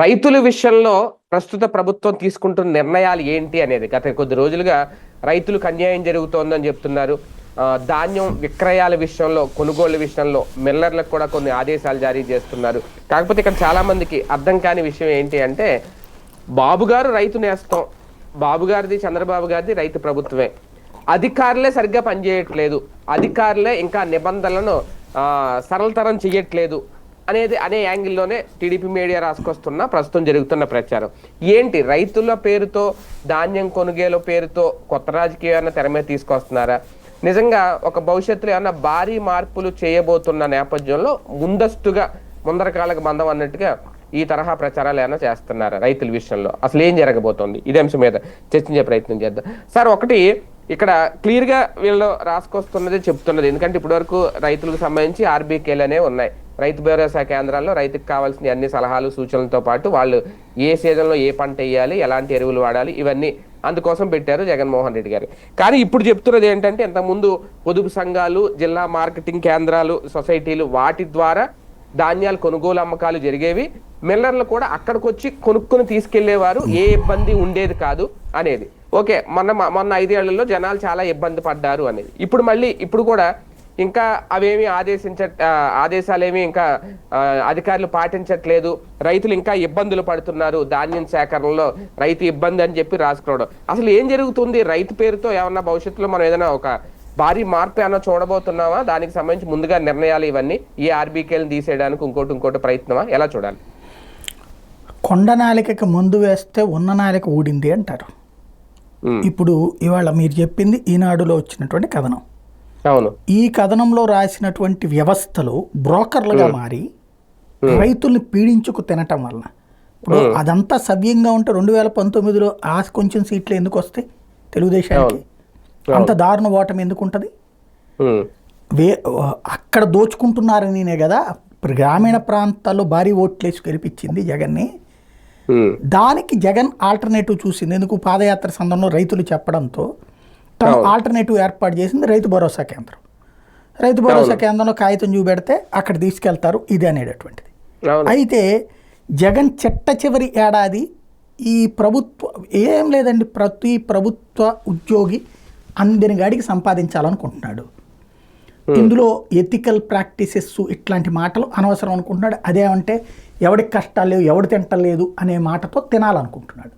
రైతుల విషయంలో ప్రస్తుత ప్రభుత్వం తీసుకుంటున్న నిర్ణయాలు ఏంటి అనేది గత కొద్ది రోజులుగా రైతులకు అన్యాయం జరుగుతోందని చెప్తున్నారు. ధాన్యం విక్రయాల విషయంలో కొనుగోళ్ళ విషయంలో మిల్లర్లకు కూడా కొన్ని ఆదేశాలు జారీ చేస్తున్నారు. కాకపోతే ఇక్కడ చాలా మందికి అర్థం కాని విషయం ఏంటి అంటే బాబు గారు రైతు నేస్తం. బాబు గారిది చంద్రబాబు గారిది రైతు ప్రభుత్వమే. అధికారులే సరిగ్గా పనిచేయట్లేదు. అధికారులే ఇంకా నిబంధనలను సరళతరం చేయట్లేదు అనేది అనే యాంగిల్లోనే టీడీపీ మీడియా రాసుకొస్తున్న ప్రస్తుతం జరుగుతున్న ప్రచారం. ఏంటి? రైతుల పేరుతో ధాన్యం కొనుగోలు పేరుతో కొత్త రాజకీయాన్ని తెర మీద తీసుకొస్తున్నారా? నిజంగా ఒక భవిష్యత్తులో ఏమన్నా భారీ మార్పులు చేయబోతున్న నేపథ్యంలో ముందస్తుగా ముందరకాలకు బంధం అన్నట్టుగా ఈ తరహా ప్రచారాలు ఏమైనా చేస్తున్నారా రైతుల విషయంలో? అసలు ఏం జరగబోతోంది? ఇదే అంశం మీద చర్చించే ప్రయత్నం చేద్దాం. సార్ ఒకటి ఇక్కడ క్లియర్గా వీళ్ళు రాసుకొస్తున్నది చెప్తున్నది. ఎందుకంటే ఇప్పటివరకు రైతులకు సంబంధించి ఆర్బీకేలు అనేవి ఉన్నాయి. రైతు భరోసా కేంద్రాల్లో రైతుకు కావాల్సిన అన్ని సలహాలు సూచనలతో పాటు వాళ్ళు ఏ సీజన్లో ఏ పంట వేయాలి ఎలాంటి ఎరువులు వాడాలి ఇవన్నీ అందుకోసం పెట్టారు జగన్మోహన్ రెడ్డి గారు. కానీ ఇప్పుడు చెప్తున్నది ఏంటంటే ఇంతకుముందు పొదుపు సంఘాలు జిల్లా మార్కెటింగ్ కేంద్రాలు సొసైటీలు వాటి ద్వారా ధాన్యాలు కొనుగోలు అమ్మకాలు జరిగేవి. మిల్లర్లు కూడా అక్కడికి వచ్చి కొనుక్కొని తీసుకెళ్ళేవారు. ఏ ఇబ్బంది ఉండేది కాదు అనేది. ఓకే మొన్న మొన్న ఐదేళ్ళలో జనాలు చాలా ఇబ్బంది పడ్డారు అనేది. ఇప్పుడు మళ్ళీ ఇప్పుడు కూడా ఇంకా అవేమి ఆదేశించ ఆదేశాలేమి ఇంకా అధికారులు పాటించట్లేదు. రైతులు ఇంకా ఇబ్బందులు పడుతున్నారు ధాన్యం సేకరణలో. రైతు ఇబ్బంది అని చెప్పి రాసుకోవడం అసలు ఏం జరుగుతుంది? రైతు పేరుతో ఏమన్నా భవిష్యత్తులో మనం ఏదైనా ఒక భారీ మార్పు ఏమన్నా చూడబోతున్నావా? దానికి సంబంధించి ముందుగా నిర్ణయాలు ఇవన్నీ ఈ ఆర్బీకేలను తీసేయడానికి ఇంకోటి ఇంకోటి ప్రయత్నమా? ఎలా చూడాలి? కొండ నాలికకి ముందు వేస్తే ఉన్న నాలిక ఊడింది అంటారు. ఇప్పుడు ఇవాళ మీరు చెప్పింది ఈనాడులో వచ్చినటువంటి కథనం. అవును. ఈ కథనంలో రాసినటువంటి వ్యవస్థలు బ్రోకర్లుగా మారి రైతుల్ని పీడించుకు తినటం వలన. ఇప్పుడు అదంతా సవ్యంగా ఉంటే రెండు వేల పంతొమ్మిదిలో ఆ కొంచెం సీట్లు ఎందుకు వస్తాయి తెలుగుదేశానికి? అంత దారుణ ఓటమి ఎందుకు ఉంటుంది వే అక్కడ దోచుకుంటున్నారనినే కదా గ్రామీణ ప్రాంతాల్లో భారీ ఓట్లేసి గెలిపించింది జగన్ని. దానికి జగన్ ఆల్టర్నేటివ్ చూసింది. ఎందుకు? పాదయాత్ర సందర్భంలో రైతులు చెప్పడంతో తను ఆల్టర్నేటివ్ ఏర్పాటు చేసింది రైతు భరోసా కేంద్రం. రైతు భరోసా కేంద్రంలో కాగితం చూపెడితే అక్కడ తీసుకెళ్తారు ఇది అనేటటువంటిది. అయితే జగన్ చెట్ట చివరి ఏడాది ఈ ప్రభుత్వ ఏం లేదండి ప్రతి ప్రభుత్వ ఉద్యోగి అందిన గాడికి సంపాదించాలనుకుంటున్నాడు. ఇందులో ఎథికల్ ప్రాక్టీసెస్ ఇట్లాంటి మాటలు అనవసరం అనుకుంటున్నాడు. అదేమంటే ఎవడికి కష్టాలు లేవు ఎవడు తింటలేదు అనే మాటతో తినాలనుకుంటున్నాడు.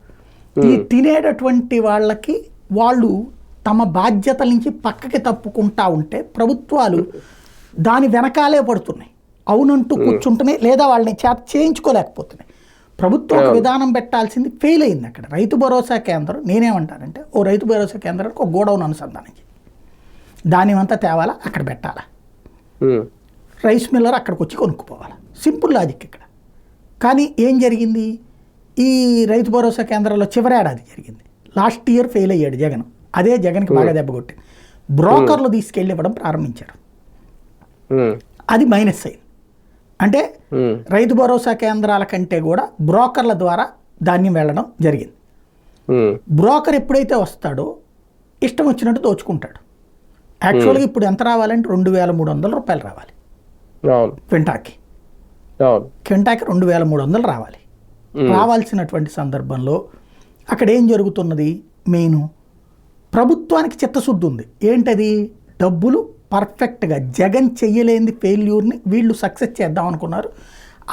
ఈ తినేటటువంటి వాళ్ళకి వాళ్ళు తమ బాధ్యతల నుంచి పక్కకి తప్పుకుంటా ఉంటే ప్రభుత్వాలు దాని వెనకాలే పడుతున్నాయి. అవునంటూ కూర్చుంటున్నాయి లేదా వాళ్ళని చేత చేయించుకోలేకపోతున్నాయి. ప్రభుత్వం ఒక విధానం పెట్టాల్సింది ఫెయిల్ అయింది అక్కడ. రైతు భరోసా కేంద్రం నేనేమంటానంటే ఓ రైతు భరోసా కేంద్రానికి ఒక గోడౌన్ అనుసంధానం చేయి దానివంతా తేవాలా? అక్కడ పెట్టాలా? రైస్ మిల్లర్ అక్కడికి వచ్చి కొనుక్కుపోవాలి? సింపుల్ లాజిక్ ఇక్కడ. కానీ ఏం జరిగింది? ఈ రైతు భరోసా కేంద్రాల్లో చివరేడాది జరిగింది. లాస్ట్ ఇయర్ ఫెయిల్ అయ్యాడు జగన్. అదే జగన్కి బాగా దెబ్బ కొట్టింది బ్రోకర్లు తీసుకెళ్ళి ఇవ్వడం ప్రారంభించారు. అది మైనస్ అయింది. అంటే రైతు భరోసా కేంద్రాల కంటే కూడా బ్రోకర్ల ద్వారా ధాన్యం వెళ్ళడం జరిగింది. బ్రోకర్ ఎప్పుడైతే వస్తాడో ఇష్టం వచ్చినట్టు దోచుకుంటాడు. యాక్చువల్గా ఇప్పుడు ఎంత రావాలంటే రెండు వేల మూడు వందల రూపాయలు రావాలి. క్వింటాకి క్వింటాకి రెండు వేల మూడు వందలు రావాలి. రావాల్సినటువంటి సందర్భంలో అక్కడ ఏం జరుగుతున్నది? మెయిన్ ప్రభుత్వానికి చిత్తశుద్ధి ఉంది. ఏంటది? డబ్బులు పర్ఫెక్ట్గా జగన్ చెయ్యలేని ఫెయిల్యూర్ని వీళ్ళు సక్సెస్ చేద్దాం అనుకున్నారు.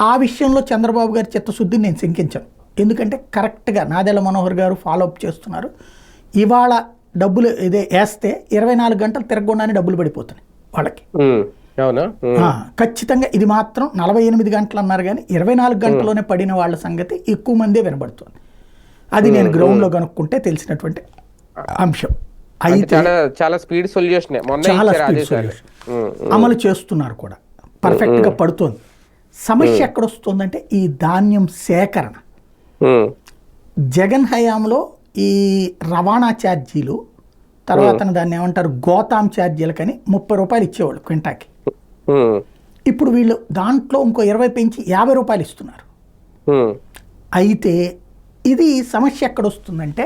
ఆ విషయంలో చంద్రబాబు గారి చిత్తశుద్ధిని నేను శంకించాను. ఎందుకంటే కరెక్ట్గా నాదెళ్ళ మనోహర్ గారు ఫాలోఅప్ చేస్తున్నారు. ఇవాళ డబ్బులు ఇదే వేస్తే ఇరవై నాలుగు గంటలు తిరగకుండానే డబ్బులు పడిపోతున్నాయి వాళ్ళకి. ఖచ్చితంగా ఇది మాత్రం నలభై ఎనిమిది గంటలు అన్నారు కానీ ఇరవై నాలుగు గంటల్లోనే పడిన వాళ్ళ సంగతి ఎక్కువ మందే వినబడుతుంది. అది నేను గ్రౌండ్లో కనుక్కుంటే తెలిసినటువంటి అంశం. అయితే చాలా స్పీడ్ సొల్యూషన్. చాలా స్పీడ్ సొల్యూషన్. అమలు చేస్తున్నారు కూడా. పర్ఫెక్ట్గా పడుతోంది. సమస్య ఎక్కడ వస్తుందంటే ఈ ధాన్యం సేకరణ. జగన్ హయాంలో ఈ రవాణా ఛార్జీలు తర్వాత దాన్ని ఏమంటారు గోతాం ఛార్జీలకని ముప్పై రూపాయలు ఇచ్చేవాళ్ళు క్వింటాకి. ఇప్పుడు వీళ్ళు దాంట్లో ఇంకో ఇరవై పెంచి యాభై రూపాయలు ఇస్తున్నారు. అయితే ఇది సమస్య ఎక్కడ వస్తుందంటే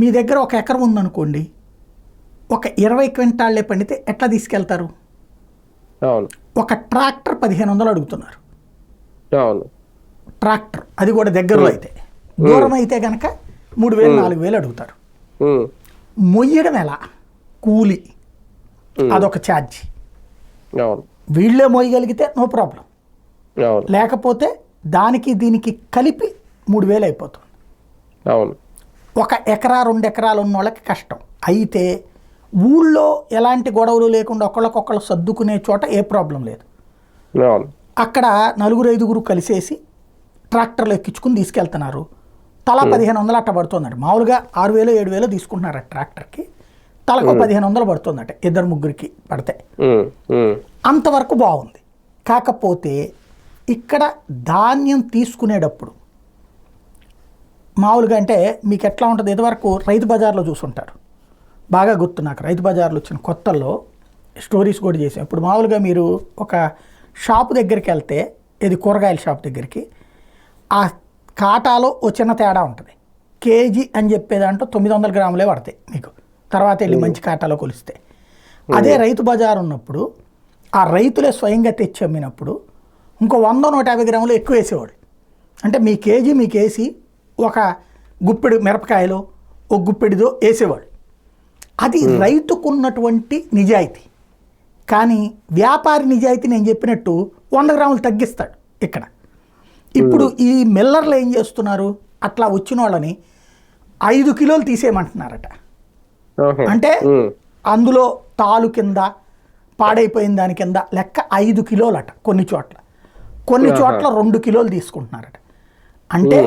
మీ దగ్గర ఒక ఎకరం ఉందనుకోండి ఒక ఇరవై క్వింటాళ్ళే పండితే ఎట్లా తీసుకెళ్తారు? ఒక ట్రాక్టర్ పదిహేను వందలు అడుగుతున్నారు. ట్రాక్టర్ అది కూడా దగ్గరలో అయితే. దూరం అయితే కనుక మూడు వేలు నాలుగు వేలు అడుగుతారు. మొయ్యడం ఎలా? కూలి. అదొక ఛార్జ్. వీళ్ళే మోయగలిగితే నో ప్రాబ్లం. లేకపోతే దానికి దీనికి కలిపి మూడు వేలు అయిపోతుంది. అవును. ఒక ఎకరా రెండు ఎకరాలు ఉన్న వాళ్ళకి కష్టం. అయితే ఊళ్ళో ఎలాంటి గొడవలు లేకుండా ఒకళ్ళకొకళ్ళు సర్దుకునే చోట ఏ ప్రాబ్లం లేదు. అక్కడ నలుగురు ఐదుగురు కలిసేసి ట్రాక్టర్లు ఎక్కించుకుని తీసుకెళ్తున్నారు. తలా పదిహేను వందలు అట్ట పడుతుందట మామూలుగా ఆరు వేలు ఏడు వేలు తీసుకుంటున్నారు ఆ ట్రాక్టర్కి. తలకు పదిహేను వందలు పడుతుందట ఇద్దరు ముగ్గురికి పడితే. అంతవరకు బాగుంది. కాకపోతే ఇక్కడ ధాన్యం తీసుకునేటప్పుడు మామూలుగా అంటే మీకు ఎట్లా ఉంటుంది? ఇదివరకు రైతు బజార్లో చూసుంటారు. బాగా గుర్తు నాకు రైతు బజార్లో వచ్చిన కొత్తల్లో స్టోరీస్ కూడా చేసాం ఇప్పుడు మామూలుగా మీరు ఒక షాపు దగ్గరికి వెళ్తే ఇది కూరగాయల షాప్ దగ్గరికి ఆ కాటాలో ఓ చిన్న తేడా ఉంటుంది. కేజీ అని చెప్పే దాంట్లో తొమ్మిది వందల గ్రాములే పడతాయి మీకు. తర్వాత వెళ్ళి మంచి కాటాలో కొలిస్తే అదే రైతు బజార్ ఉన్నప్పుడు ఆ రైతులే స్వయంగా తెచ్చి అమ్మినప్పుడు ఇంకో వంద నూట యాభై గ్రాములు ఎక్కువ వేసేవాడు. అంటే మీ కేజీ మీకు వేసి ఒక గుప్పెడు మిరపకాయలు ఒక గుప్పెడిదో వేసేవాడు. అది రైతుకున్నటువంటి నిజాయితీ. కానీ వ్యాపారి నిజాయితీ నేను చెప్పినట్టు వంద గ్రాములు తగ్గిస్తాడు ఇక్కడ. ఇప్పుడు ఈ మిల్లర్లు ఏం చేస్తున్నారు? అట్లా వచ్చిన వాళ్ళని ఐదు కిలోలు తీసేయమంటున్నారట. అంటే అందులో తాలు కింద పాడైపోయిన దాని కింద లెక్క ఐదు కిలోలట కొన్ని చోట్ల. కొన్ని చోట్ల రెండు కిలోలు తీసుకుంటున్నారట. అంటే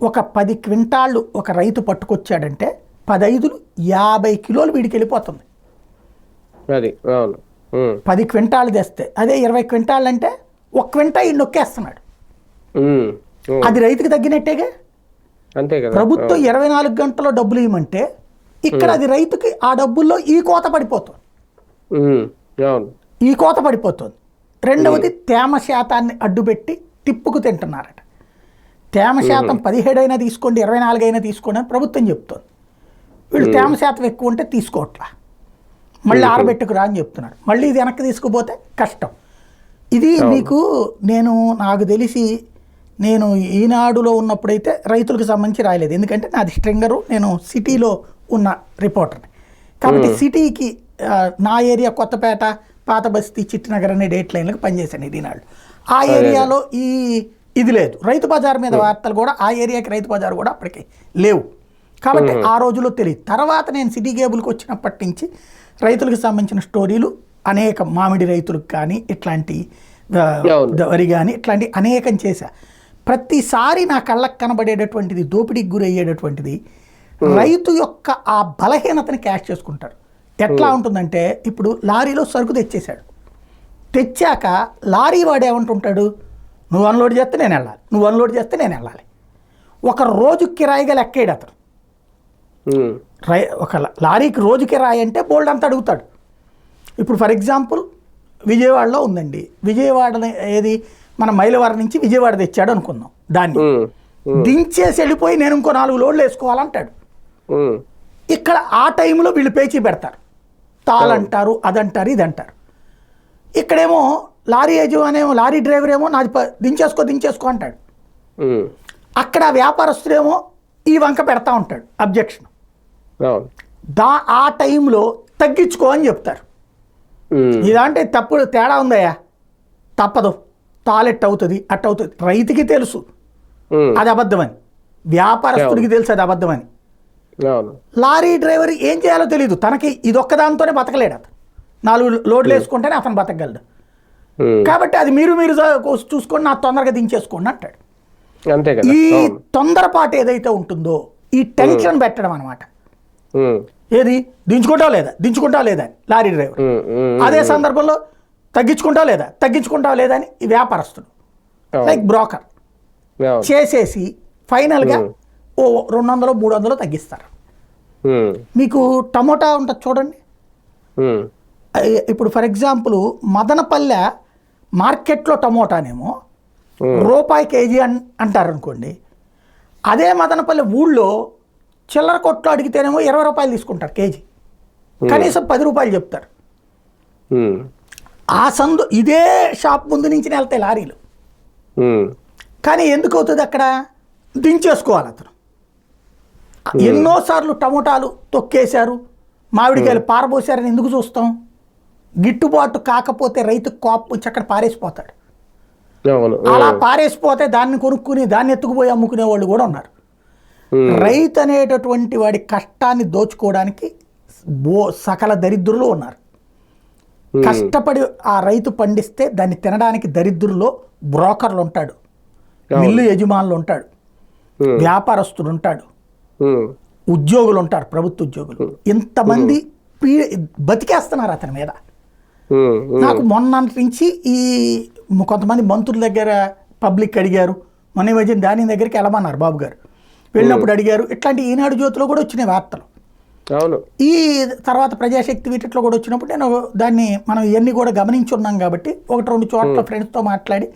ఒక పది క్వింటాళ్ళు ఒక రైతు పట్టుకొచ్చాడంటే పదైదులు యాభై కిలోలు వీడికి వెళ్ళిపోతుంది. అది అవును. ఉమ్, పది క్వింటాళ్ళు తెస్తే అదే ఇరవై క్వింటాళ్ళు అంటే ఒక క్వింటా ఈ నొక్కేస్తున్నాడు. అది రైతుకి తగ్గినట్టేగా? అంతే కదా. ప్రభుత్వం ఇరవై నాలుగు గంటల్లో డబ్బులు ఇవ్వమంటే ఇక్కడ అది రైతుకి ఆ డబ్బుల్లో ఈ కోత పడిపోతుంది. ఈ కోత పడిపోతుంది. రెండవది తేమ శాతాన్ని అడ్డుపెట్టి టిప్పుకు తింటున్నారట. తేమ శాతం పదిహేడు అయినా తీసుకోండి ఇరవై నాలుగు అయినా తీసుకోండి అని ప్రభుత్వం చెప్తోంది. వీళ్ళు తేమ శాతం ఎక్కువ ఉంటే తీసుకోవట్లా. మళ్ళీ ఆరబెట్టుకురా అని చెప్తున్నారు. మళ్ళీ ఇది వెనక్కి తీసుకుపోతే కష్టం. ఇది మీకు నేను నాకు తెలిసి నేను ఈనాడులో ఉన్నప్పుడైతే రైతులకు సంబంధించి రాయలేదు. ఎందుకంటే నాది స్ట్రింగరు నేను సిటీలో ఉన్న రిపోర్టర్ని. కాబట్టి సిటీకి నా ఏరియా కొత్తపేట పాత బస్తీ చిట్టినగర్ అనే డేట్ లైన్లకు పనిచేశాను ఇది ఈనాడు ఆ ఏరియాలో ఈ ఇది లేదు. రైతు బజార్ మీద వార్తలు కూడా ఆ ఏరియాకి రైతు బజార్ కూడా అప్పటికి లేవు. కాబట్టి ఆ రోజుల్లో తెలియదు. తర్వాత నేను సిటీ కేబుల్కి వచ్చినప్పటి నుంచి రైతులకు సంబంధించిన స్టోరీలు అనేక మామిడి రైతులకు కానీ ఇట్లాంటి. వరి కానీ ఇట్లాంటి అనేకం చేశా. ప్రతిసారి నా కళ్ళకు కనబడేటటువంటిది దోపిడీకి గురయ్యేటటువంటిది రైతు యొక్క ఆ బలహీనతని క్యాష్ చేసుకుంటారు ఎట్లా ఉంటుందంటే ఇప్పుడు లారీలో సరుకు తెచ్చేశాడు. తెచ్చాక లారీ వాడు ఏమంటుంటాడు? నువ్వు అన్లోడ్ చేస్తే నేను వెళ్ళాలి. నువ్వు అన్లోడ్ చేస్తే నేను వెళ్ళాలి. ఒక రోజు కిరాయిగా లెక్కేడు అతను. రై ఒక లారీకి రోజు కిరాయి అంటే బోల్డ్ అంత అడుగుతాడు. ఇప్పుడు ఫర్ ఎగ్జాంపుల్ విజయవాడలో ఉందండి. విజయవాడ ఏది? మన మైలవరం నుంచి విజయవాడ తెచ్చాడు అనుకుందాం. దాన్ని. దించేసి వెళ్ళిపోయి నేను ఇంకో నాలుగు లోడ్లు వేసుకోవాలంటాడు. ఇక్కడ ఆ టైంలో వీళ్ళు పేచీ పెడతారు. తాళంటారు అదంటారు ఇదంటారు. ఇక్కడేమో లారీ యజమానేమో లారీ డ్రైవర్ ఏమో నాది దించేసుకో దించేసుకో అంటాడు. అక్కడ వ్యాపారస్తుడేమో ఈ వంక పెడతా ఉంటాడు అబ్జెక్షన్. దా ఆ టైంలో తగ్గించుకో అని చెప్తారు. ఇదంటే తప్పుడు తేడా ఉందయ్యా? తప్పదు. తాలెట్ అవుతుంది అట్ట అవుతుంది. రైతుకి తెలుసు. అది అబద్ధమని. వ్యాపారస్తుడికి తెలుసు అది అబద్ధమని. లారీ డ్రైవర్ ఏం చేయాలో తెలియదు తనకి ఇదొక్కదాంతోనే బతకలేడు అతను. నాలుగు లోడ్లు వేసుకుంటేనే అతను బతకగలడు. కాబట్టి అది మీరు మీరు చూసుకొని నా తొందరగా దించేసుకోండి అంటాడు. ఈ తొందరపాటు ఏదైతే ఉంటుందో ఈ టెన్షన్ పెట్టడం అనమాట ఏది? దించుకుంటావు లేదా? దించుకుంటావు లేదా? Lorry driver. అదే సందర్భంలో తగ్గించుకుంటావు లేదా? తగ్గించుకుంటావు లేదా అని ఈ వ్యాపారస్తుడు లైక్ బ్రోకర్. చేసేసి ఫైనల్గా ఓ రెండు వందలు మూడు వందలు తగ్గిస్తారు మీకు టమోటా ఉంటుంది చూడండి. ఇప్పుడు ఫర్ ఎగ్జాంపుల్ మదనపల్లె మార్కెట్లో టమోటానేమో రూపాయి కేజీ అన్ అంటారు అనుకోండి అదే మదనపల్లె ఊళ్ళో చిల్లర కొట్లో అడిగితేనేమో ఇరవై రూపాయలు తీసుకుంటారు కేజీ. కనీసం పది రూపాయలు చెప్తారు. ఆ సందు ఇదే షాప్ ముందు నుంచి వెళ్తాయి లారీలు. కానీ ఎందుకు అవుతుంది అక్కడ? దించేసుకోవాలి అతను. ఎన్నోసార్లు టమోటాలు తొక్కేశారు. మామిడికాయలు పారబోసారని ఎందుకు చూస్తాం? గిట్టుబాటు కాకపోతే రైతు కోపం వచ్చి అక్కడ పారేసిపోతాడు. అలా పారేసిపోతే దాన్ని కొనుక్కుని దాన్ని ఎత్తుకుపోయి అమ్ముకునే వాళ్ళు కూడా ఉన్నారు. రైతు అనేటటువంటి వాడి కష్టాన్ని దోచుకోవడానికి బో సకల దరిద్రులు ఉన్నారు. కష్టపడి ఆ రైతు పండిస్తే దాన్ని తినడానికి దరిద్రుల్లో బ్రోకర్లు ఉంటాడు. మిల్లు యజమానులు ఉంటాడు. వ్యాపారస్తుడు ఉంటాడు. ఉద్యోగులు ఉంటారు ప్రభుత్వ ఉద్యోగులు. ఇంతమంది పీ బతికేస్తున్నారు అతని మీద. నాకు మొన్న నుంచి ఈ కొంతమంది మంత్రుల దగ్గర పబ్లిక్ అడిగారు. ఈ మధ్యన దాని దగ్గరికి వెళ్ళమన్నారు బాబు గారు. వెళ్ళినప్పుడు అడిగారు. ఇట్లాంటి ఈనాడు జ్యోతిలో కూడా వచ్చినాయి వార్తలు. అవును. ఈ తర్వాత ప్రజాశక్తి వీటిలో కూడా వచ్చినప్పుడు నేను దాన్ని మనం ఇవన్నీ కూడా గమనించి ఉన్నాం కాబట్టి ఒకటి రెండు చోట్ల ఫ్రెండ్స్తో మాట్లాడి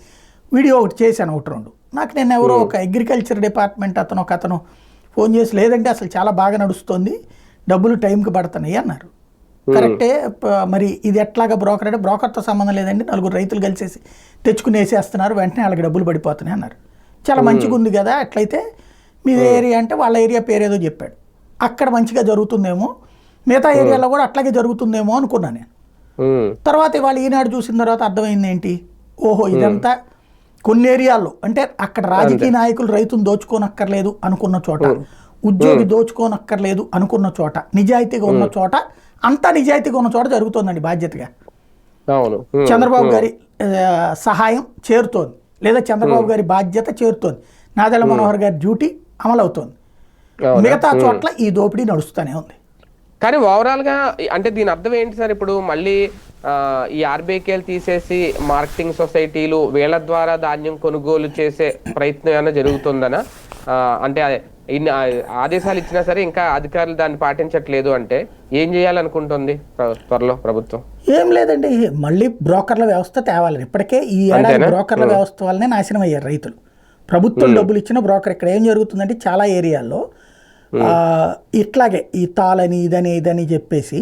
వీడియో ఒకటి చేశాను ఒకటి రెండు. నాకు నేను ఎవరో ఒక అగ్రికల్చర్ డిపార్ట్మెంట్ అతను ఒక అతను ఫోన్ చేసి లేదంటే అసలు చాలా బాగా నడుస్తుంది డబ్బులు టైంకి పడుతున్నాయి అన్నారు. కరెక్టే మరి ఇది ఎట్లాగా బ్రోకర్ అంటే బ్రోకర్తో సంబంధం లేదండి నలుగురు రైతులు కలిసేసి తెచ్చుకుని వేసేస్తున్నారు వెంటనే వాళ్ళకి డబ్బులు పడిపోతున్నాయి అన్నారు. చాలా మంచిగా ఉంది కదా అట్లయితే మీ ఏరియా అంటే వాళ్ళ ఏరియా పేరేదో చెప్పాడు. అక్కడ మంచిగా జరుగుతుందేమో మిగతా ఏరియాలో కూడా అట్లాగే జరుగుతుందేమో అనుకున్నాను నేను. తర్వాత ఇవాళ ఈనాడు చూసిన తర్వాత అర్థమైంది ఏంటి? ఓహో ఇదంతా కొన్ని ఏరియాల్లో అంటే అక్కడ రాజకీయ నాయకులు రైతును దోచుకోనక్కర్లేదు అనుకున్న చోట ఉద్యోగి దోచుకోనక్కర్లేదు అనుకున్న చోట నిజాయితీగా ఉన్న చోట అంతా నిజాయితీగా ఉన్న చోట జరుగుతోందండి బాధ్యతగా. చంద్రబాబు గారి సహాయం చేరుతోంది. లేదా చంద్రబాబు గారి బాధ్యత చేరుతోంది. నాదెళ్ళ మనోహర్ గారి డ్యూటీ అమలవుతోంది? మిగతా చోట్ల ఈ దోపిడీ నడుస్తూనే ఉంది. కానీ ఓవరాల్గా అంటే దీని అర్థం ఏంటి సార్ ఇప్పుడు? మళ్ళీ ఈ ఆర్బీకేలు తీసేసి మార్కెటింగ్ సొసైటీలు వీళ్ళ ద్వారా ధాన్యం కొనుగోలు చేసే ప్రయత్నం ఏమైనా జరుగుతుందనా? అంటే ఇన్ని ఆదేశాలు ఇచ్చినా సరే ఇంకా అధికారులు దాన్ని పాటించట్లేదు అంటే ఏం చేయాలనుకుంటుంది త్వరలో ప్రభుత్వం? ఏం లేదండి మళ్ళీ బ్రోకర్ల వ్యవస్థ తేవాలని. ఇప్పటికే ఈ ఏడాది? బ్రోకర్ల వ్యవస్థ వల్లనే నాశనం అయ్యారు రైతులు. ప్రభుత్వం డబ్బులు ఇచ్చిన బ్రోకర్ ఇక్కడ ఏం జరుగుతుందంటే చాలా ఏరియాల్లో ఇట్లాగే ఈ తాళని ఇదని ఇదని చెప్పేసి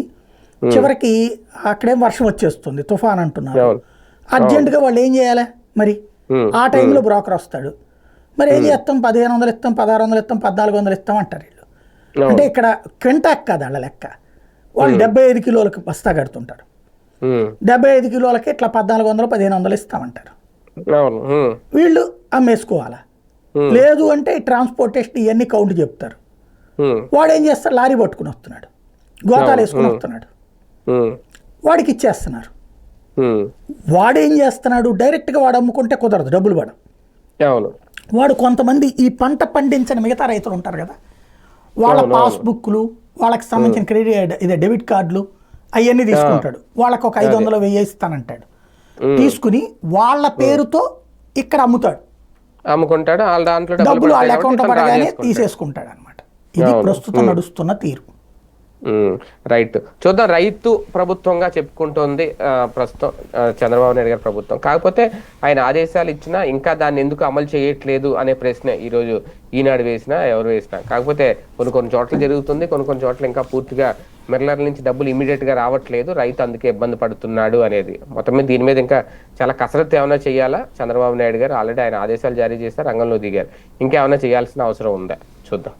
చివరికి అక్కడేం వర్షం వచ్చేస్తుంది తుఫాన్ అంటున్నారు. అర్జెంటుగా వాళ్ళు ఏం చేయాలి మరి? ఆ టైంలో బ్రోకర్ వస్తాడు. మరి ఏం చేస్తాం? పదిహేను వందలు ఇస్తాం పదహారు వందలు ఇస్తాం పద్నాలుగు వందలు ఇస్తాం అంటారు వీళ్ళు. అంటే ఇక్కడ క్వింటాక్ కాదు వాళ్ళ లెక్క. వాళ్ళు డెబ్బై ఐదు కిలోలకు బస్తా కడుతుంటారు. డెబ్బై ఐదు కిలోలకి ఇట్లా పద్నాలుగు వందలు పదిహేను వందలు ఇస్తామంటారు వీళ్ళు అమ్మేసుకోవాలా. లేదు అంటే ట్రాన్స్పోర్టేషన్ ఇవన్నీ కౌంట్ చెప్తారు. వాడు ఏం చేస్తాడు? లారీ పట్టుకుని వస్తున్నాడు. గోతాలు వేసుకుని వస్తున్నాడు. వాడికి ఇచ్చేస్తున్నారు వాడు ఏం చేస్తున్నాడు? డైరెక్ట్గా వాడు అమ్ముకుంటే కుదరదు డబ్బులు అవును. వాడు కొంతమంది ఈ పంట పండించని మిగతా రైతులు ఉంటారు కదా వాళ్ళ పాస్బుక్లు వాళ్ళకి సంబంధించిన క్రెడిట్ ఇదే డెబిట్ కార్డులు అవన్నీ తీసుకుంటాడు. వాళ్ళకి ఒక ఐదు వందలు వెయ్యి ఇస్తానంటాడు. తీసుకుని వాళ్ళ పేరుతో ఇక్కడ అమ్ముతాడు. అమ్ముకుంటాడు వాళ్ళ దాంట్లో డబ్బులు వాళ్ళ అకౌంట్ పడగానే. తీసేసుకుంటాడు అనమాట ఇది ప్రస్తుతం నడుస్తున్న తీరు. రైట్. చూద్దాం రైతు ప్రభుత్వంగా చెప్పుకుంటోంది ప్రస్తుతం చంద్రబాబు నాయుడు గారి ప్రభుత్వం. కాకపోతే ఆయన ఆదేశాలు ఇచ్చినా ఇంకా దాన్ని ఎందుకు అమలు చేయట్లేదు అనే ప్రశ్న ఈరోజు ఈనాడు వేసినా ఎవరు వేసినా. కాకపోతే కొన్ని కొన్ని చోట్ల జరుగుతుంది కొన్ని కొన్ని చోట్ల ఇంకా పూర్తిగా మిర్లర్ నుంచి డబ్బులు ఇమీడియట్గా రావట్లేదు రైతు అందుకే ఇబ్బంది పడుతున్నాడు అనేది. మొత్తం మీద దీని మీద ఇంకా చాలా కసరత్తు ఏమైనా చేయాలా? చంద్రబాబు నాయుడు గారు ఆల్రెడీ ఆయన ఆదేశాలు జారీ చేస్తే రంగంలో దిగారు. ఇంకేమైనా చేయాల్సిన అవసరం ఉందా? చూద్దాం.